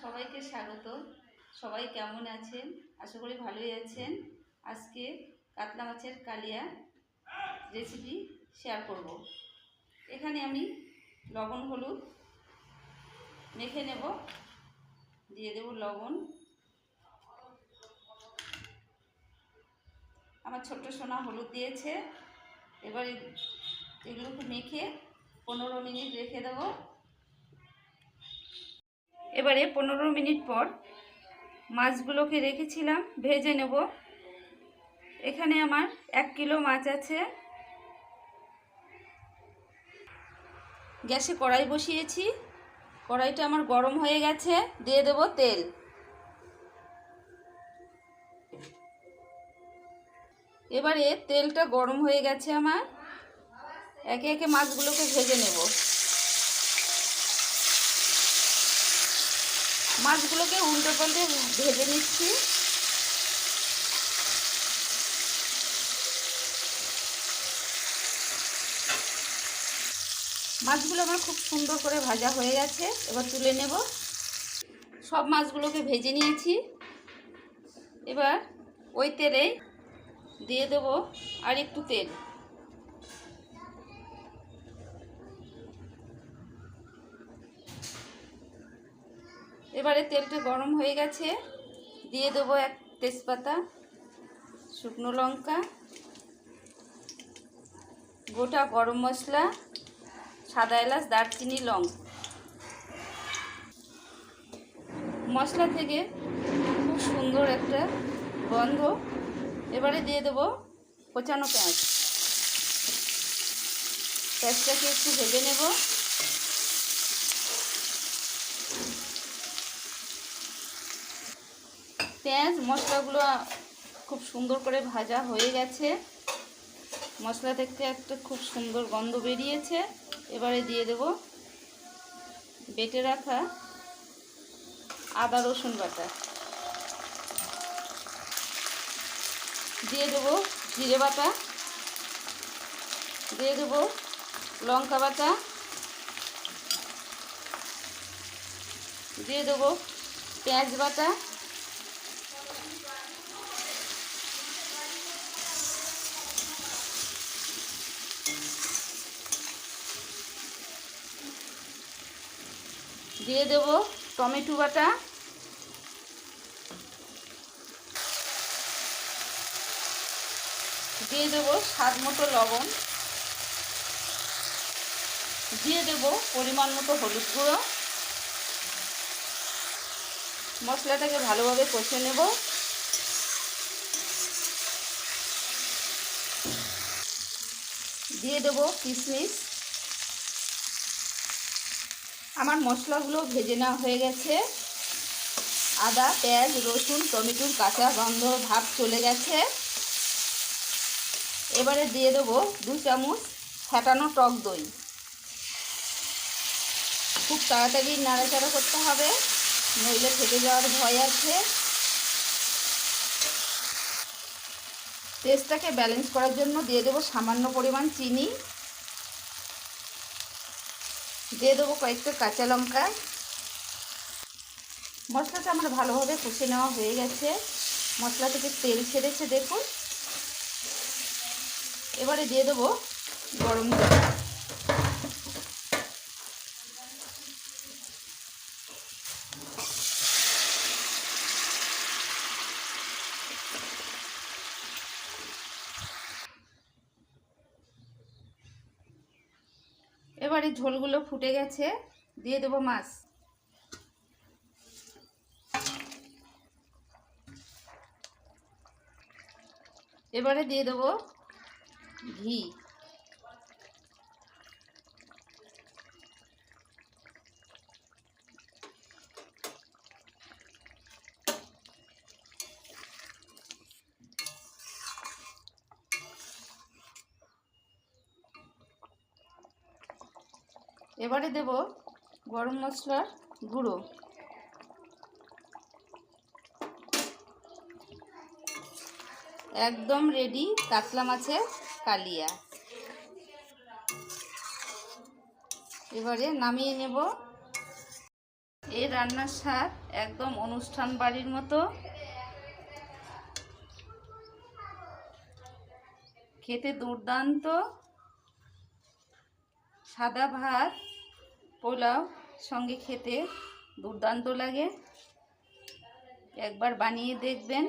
সবাইকে স্বাগত। সবাই কেমন আছেন? আশা করি ভালোই আছেন। আজকে কাতলা মাছের কালিয়া রেসিপি শেয়ার করব। এখানে আমি লবণ, হলুদ মেখে নেব। দিয়ে দেব লবণ। আমার ছোট্ট সোনা হলুদ দিয়েছে। এবারে এগুলোকে মেখে পনেরো মিনিট রেখে দেবো। এবারে পনেরো মিনিট পর মাছগুলোকে রেখেছিলাম, ভেজে নেব। এখানে আমার এক কিলো মাছ আছে। গ্যাসে কড়াই বসিয়েছি। কড়াইটা আমার গরম হয়ে গেছে, দিয়ে দেব তেল। এবারে তেলটা গরম হয়ে গেছে আমার। একে একে মাছগুলোকে ভেজে নেব। মাছগুলোকে উল্টো পাল্টে ভেজে নিচ্ছি। মাছগুলো আমার খুব সুন্দর করে ভাজা হয়ে গেছে, এবার তুলে নেব। সব মাছগুলোকে ভেজে নিয়েছি। এবার ওই তেলে দিয়ে দেব আর একটু তেল। এবারে তেলটা গরম হয়ে গেছে। দিয়ে দেবো এক তেজপাতা, শুকনো লঙ্কা, গোটা গরম মশলা, সাদা এলাচ, দারচিনি, লং। মশলা থেকে খুব সুন্দর একটা গন্ধ। এবারে দিয়ে দেবো কোচানো পেঁয়াজ। পেঁয়াজটাকে একটু ভেজে নেব। পেঁয়াজ মশলাগুলো খুব সুন্দর করে ভাজা হয়ে গেছে। মশলা থেকে একটা খুব সুন্দর গন্ধ বেরিয়েছে। এবারে দিয়ে দেব বেটে রাখা আদা, রসুন বাটা। দিয়ে দেবো জিরে বাটা। দিয়ে দেবো লঙ্কা বাটা। দিয়ে দেবো পেঁয়াজ বাটা। দিয়ে দেব টমেটো বাটা। দিয়ে দেব স্বাদ মতো লবণ। দিয়ে দেব পরিমাণ মতো হলুদ গুঁড়ো। মশলাটাকে ভালোভাবে কষে নেব। দিয়ে দেব কিশমিশ। আমার মশলাগুলো ভেজে নেওয়া হয়ে গেছে। আদা, পেঁয়াজ, রসুন, টমেটোর কাঁচা গন্ধ ভাব চলে গেছে। এবারে দিয়ে দেবো দু চামচ ফ্যাটানো টক দই। খুব তাড়াতাড়ি নাড়াচাড়া করতে হবে, নইলে ফেটে যাওয়ার ভয় আছে। টেস্টটাকে ব্যালেন্স করার জন্য দিয়ে দেবো সামান্য পরিমাণ চিনি। দিয়ে দেবো কয়েকটা কাঁচা লঙ্কা। মশলাটা আমার ভালোভাবে কষে নেওয়া হয়ে গেছে। মশলা থেকে তেল ছেড়েছে, দেখুন। এবারে দিয়ে দেবো গরম জল এবারে ঝোলগুলো ফুটে গেছে দিয়ে দেবো মাছ। এবারে দিয়ে দেবো ঘি। এবারে দেব গরম মশলার গুঁড়ো। একদম রেডি কাতলা মাছের কালিয়া। এবারে নামিয়ে নেব। এর রান্নার স্বাদ একদম অনুষ্ঠান বাড়ির মতো। খেতে দুর্দান্ত। সাদা ভাত পোলাও সঙ্গে খেতে দুর্দান্ত লাগে। একবার বানিয়ে দেখবেন।